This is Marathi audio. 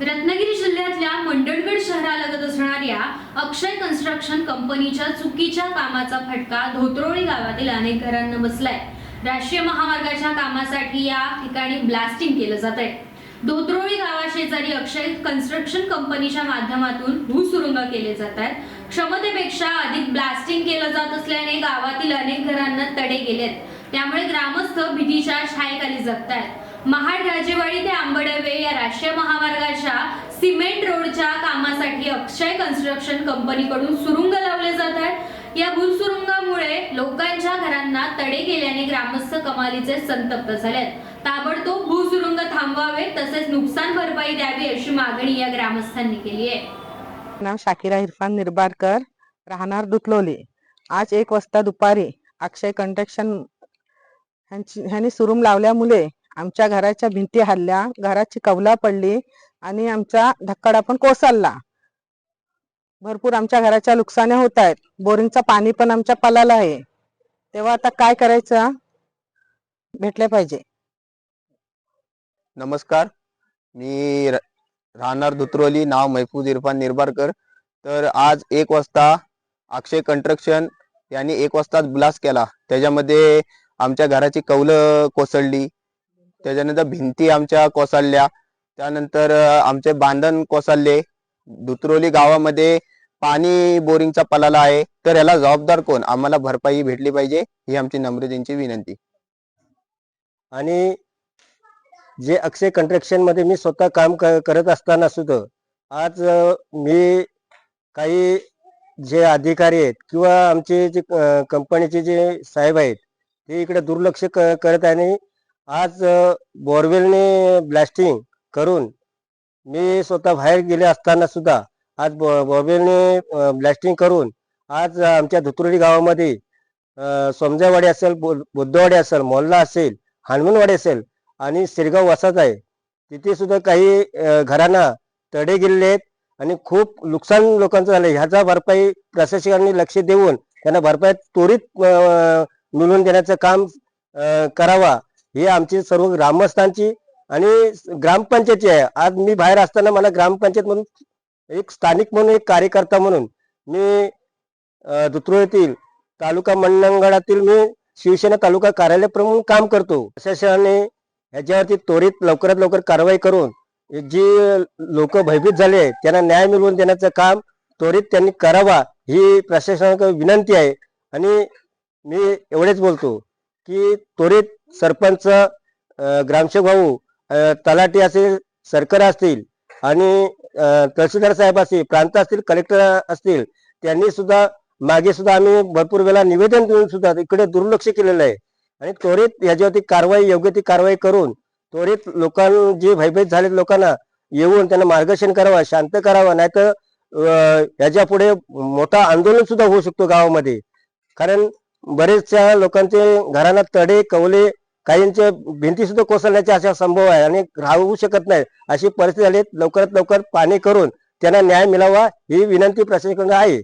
रत्नागिरी जिल्ह्यातल्या मंडणगड शहरालगत असणाऱ्या अक्षय कन्स्ट्रक्शन कंपनीच्या चुकीच्या कामाचा फटका धोत्रोळी गावातील अनेक घरांना बसलाय. राष्ट्रीय महामार्गाच्या कामासाठी या ठिकाणी ब्लास्टिंग केलं जात आहे धोत्रोळी गावाशेजारी अक्षय कन्स्ट्रक्शन कंपनीच्या माध्यमातून भूसुरुंग केले जात आहेत क्षमतेपेक्षा अधिक ब्लास्टिंग केलं जात असल्याने गावातील अनेक घरांना तडे गेलेत. त्यामुळे ग्रामस्थ भीतीच्या छायेखाली जगत आहेत महाड राजेवाडी ते आंबडवे या राष्ट्रीय महामार्गाच्या सिमेंट रोडच्या कामासाठी अक्षय कन्स्ट्रक्शन कंपनीकडून सुरुंग लावले जात आहेत. या भूसुरुंगामुळे लोकांच्या घरांना तडे गेल्याने ग्रामस्थ कमालीचे संतप्त झालेत ताबडतोब भूसुरुंग थांबवावे तसेच नुकसान भरपाई द्यावी अशी मागणी या ग्रामस्थांनी केली आहे. नाव शाकिरा इरफान निरबारकर राहणार दुतलोली. आज एक वाजता दुपारी अक्षय कंट्रक्शन ह्यांची ह्यांनी सुरुम लावल्यामुळे आमच्या घराच्या भिंती हल्ल्या घराची कवला पडली आणि आमचा धक्कडा पण कोसळला. भरपूर आमच्या घराच्या नुकसान्या होत आहेत. बोरिंगचं पाणी पण आमच्या पलाला आहे. तेव्हा आता काय करायचं? भेटले पाहिजे. नमस्कार. मी राहणार धुत्रोली नाव महफूज इरफान निरबारकर. तर आज एक वाजता अक्षय कंस्ट्रक्शन यांनी एक वाजताच ब्लास्ट केला. त्याच्यामध्ये आमच्या घराची कौलं कोसळली. त्याच्यानंतर भिंती आमच्या कोसळल्या. त्यानंतर आमचे बांधण कोसळले. दुतरोली गावामध्ये पाणी बोरिंगचा पलाला आहे. तर याला जबाबदार कोण? आम्हाला भरपाई भेटली पाहिजे ही आमची नम्रतेची विनंती. आणि जे अक्षय कंस्ट्रक्शनमध्ये मी स्वतः काम क- करत असताना सुद्धा आज मी काही जे अधिकारी आहेत किंवा आमचे जे कंपनीचे जे साहेब आहेत ते इकडे दुर्लक्ष क- करत आहे आणि आज बोरवेलने ब्लास्टिंग करून मी स्वतः बाहेर गेले असताना सुद्धा आज बोरवेलने ब्लास्टिंग करून आज आमच्या धुतुर्डी गावामध्ये समजावाडी सोमजावाडी असेल बु- बुद्धवाडी असेल मोल्ला असेल हनुमानवाडी असेल आणि सिरगाव वसाच आहे तिथे सुद्धा काही घरांना तडे गेलेले आहेत आणि खूप नुकसान लोकांचं झालं ह्याचा भरपाई प्रशासकांनी लक्ष देऊन त्यांना भरपाई त्वरित मिळवून देण्याचं काम करावा ही आमची सर्व ग्रामस्थांची आणि ग्रामपंचायतची आहे. आज मी बाहेर असताना मला ग्रामपंचायत म्हणून एक स्थानिक म्हणून एक कार्यकर्ता म्हणून मी दुतरो दुत्रो येथील तालुका मंडणगडातील मी शिवसेना तालुका कार्यालय प्रमुख काम करतो. प्रशासनाने ह्याच्यावरती त्वरित लवकरात लवकर कारवाई करून जी लोक भयभीत झाले आहेत त्यांना न्याय मिळवून देण्याचं काम त्वरित त्यांनी करावा ही प्रशासनाकडे विनंती आहे. आणि मी एवढेच बोलतो की त्वरित सरपंच ग्रामसेवक भाऊ तलाठी असेल सरकार असतील आणि तहसीलदार साहेब असतील प्रांत असतील कलेक्टर असतील त्यांनी सुद्धा मागे सुद्धा आम्ही भरपूर वेळा निवेदन देऊन सुद्धा इकडे दुर्लक्ष केलेलं आहे. आणि त्वरित याच्यावरती कारवाई योग्य ती कारवाई करून त्वरित लोकांना जे भयभीत झाले लोकांना येऊन त्यांना मार्गदर्शन करावं शांत करावं नाहीतर अं, याच्यापुढे मोठा आंदोलन सुद्धा होऊ शकतो गावामध्ये. कारण बरेचशा लोकांचे घरांना तडे कवले काहींच्या भिंती सुद्धा कोसळण्याचे असा संभव आहे आणि राहू शकत नाही. अशी परिस्थिती झाली लवकरात लवकर पाणी करून त्यांना न्याय मिळावा ही विनंती प्रशासनाकडे आहे.